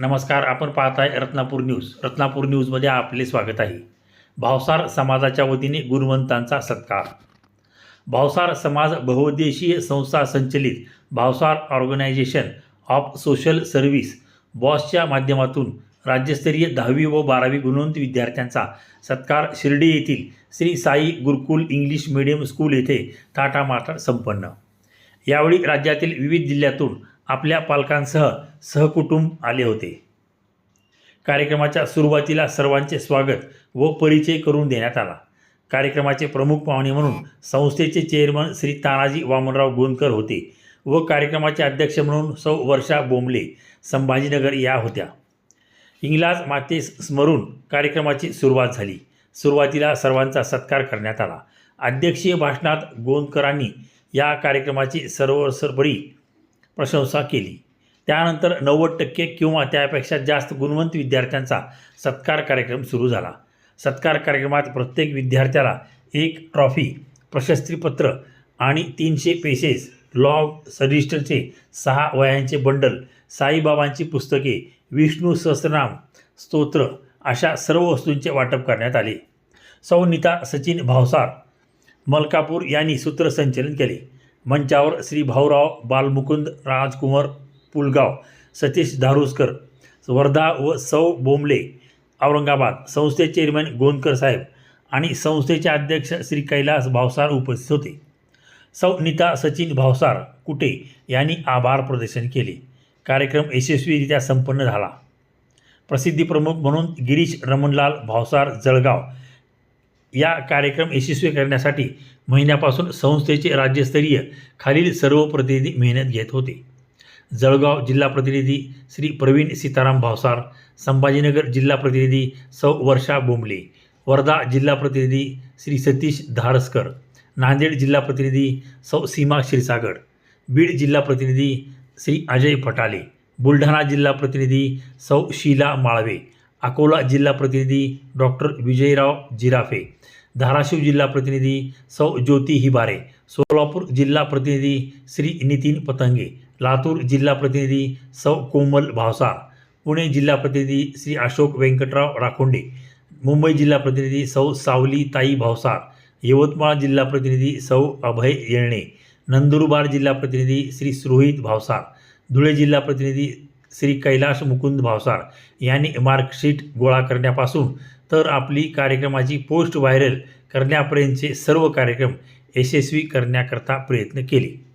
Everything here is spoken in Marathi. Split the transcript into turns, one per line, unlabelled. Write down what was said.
नमस्कार आपण पाहत आहे रत्नापूर न्यूज. रत्नापूर न्यूजमध्ये आपले स्वागत आहे. भावसार समाजाच्या वतीने गुणवंतांचा सत्कार. भावसार समाज बहुउद्देशीय संस्था संचलित Bhavsar organisation of social service बॉसच्या माध्यमातून राज्यस्तरीय दहावी व बारावी गुणवंत विद्यार्थ्यांचा सत्कार शिर्डी येथील Shri Sai Gurukul English medium school येथे थाटामाटात संपन्न. यावेळी राज्यातील विविध जिल्ह्यातून आपल्या पालकांसह सहकुटुंब आले होते. कार्यक्रमाच्या सुरुवातीला सर्वांचे स्वागत व परिचय करून देण्यात आला. कार्यक्रमाचे प्रमुख पाहुणे म्हणून संस्थेचे चेअरमन श्री तानाजी वामनराव गोंदकर होते व कार्यक्रमाचे अध्यक्ष म्हणून सौ वर्षा बोंबले संभाजीनगर या होत्या. इंग्लाज मातेस स्मरून कार्यक्रमाची सुरुवात झाली. सुरुवातीला सर्वांचा सत्कार करण्यात आला. अध्यक्षीय भाषणात गोंदकरांनी या कार्यक्रमाची सर्वसरपरी प्रशंसा केली. त्यानंतर नव्वद टक्के किंवा त्यापेक्षा जास्त गुणवंत विद्यार्थ्यांचा सत्कार कार्यक्रम सुरू झाला. सत्कार कार्यक्रमात प्रत्येक विद्यार्थ्याला एक ट्रॉफी प्रशस्तीपत्र आणि तीनशे पेसेस लॉग रजिस्टरचे सहा वयांचे बंडल साईबाबांची पुस्तके विष्णू सहस्रनाम स्तोत्र अशा सर्व वस्तूंचे वाटप करण्यात आले. सौनिता सचिन भावसार मलकापूर यांनी सूत्रसंचलन केले. मंचावर श्री भाऊराव बालमुकुंद राजकुमार पुलगाव सतीश धारुसकर वर्धा व सौ बोंबले औरंगाबाद संस्थे चेअरमॅन गोंदकर साहेब आणि संस्थेचे अध्यक्ष श्री कैलास भावसार उपस्थित होते. सौ नीता सचिन भावसार कुटे यांनी आभार प्रदर्शन केले. कार्यक्रम यशस्वीरित्या संपन्न झाला. प्रसिद्धी प्रमुख म्हणून गिरीश रमणलाल भावसार जळगाव. या कार्यक्रम यशस्वी करण्यासाठी महिन्यापासून संस्थेचे राज्यस्तरीय खालील सर्व प्रतिनिधी मेहनत घेत होते. जळगाव जिल्हा प्रतिनिधी श्री प्रवीण सीताराम भावसार संभाजीनगर जिल्हा प्रतिनिधी सौ वर्षा बोंबले वर्धा जिल्हा प्रतिनिधी श्री सतीश धारसकर नांदेड जिल्हा प्रतिनिधी सौ सीमा क्षीरसागर बीड जिल्हा प्रतिनिधी श्री अजय फटाले बुलढाणा जिल्हा प्रतिनिधी सौ शीला माळवे अकोला जिल्हा प्रतिनिधी डॉक्टर विजयराव जिराफे धाराशिव जिल्हा प्रतिनिधी सौ ज्योती हिबारे, सोलापूर जिल्हा प्रतिनिधी श्री नितीन पतंगे, लातूर जिल्हा प्रतिनिधी सौ कोमल भावसार पुणे जिल्हा प्रतिनिधी श्री अशोक व्यंकटराव राखोंडे, मुंबई जिल्हा प्रतिनिधी सौ सावली ताई भावसार यवतमाळ जिल्हा प्रतिनिधी सौ अभय येळणे, नंदुरबार जिल्हा प्रतिनिधी श्री सुरोहित भावसार धुळे जिल्हा प्रतिनिधी श्री कैलाश मुकुंद भावसार यांनी मार्कशीट गोळा करण्यापासून तर आपली कार्यक्रमाची पोस्ट व्हायरल करण्यापर्यंतचे सर्व कार्यक्रम यशस्वी करण्याकरता प्रयत्न केले.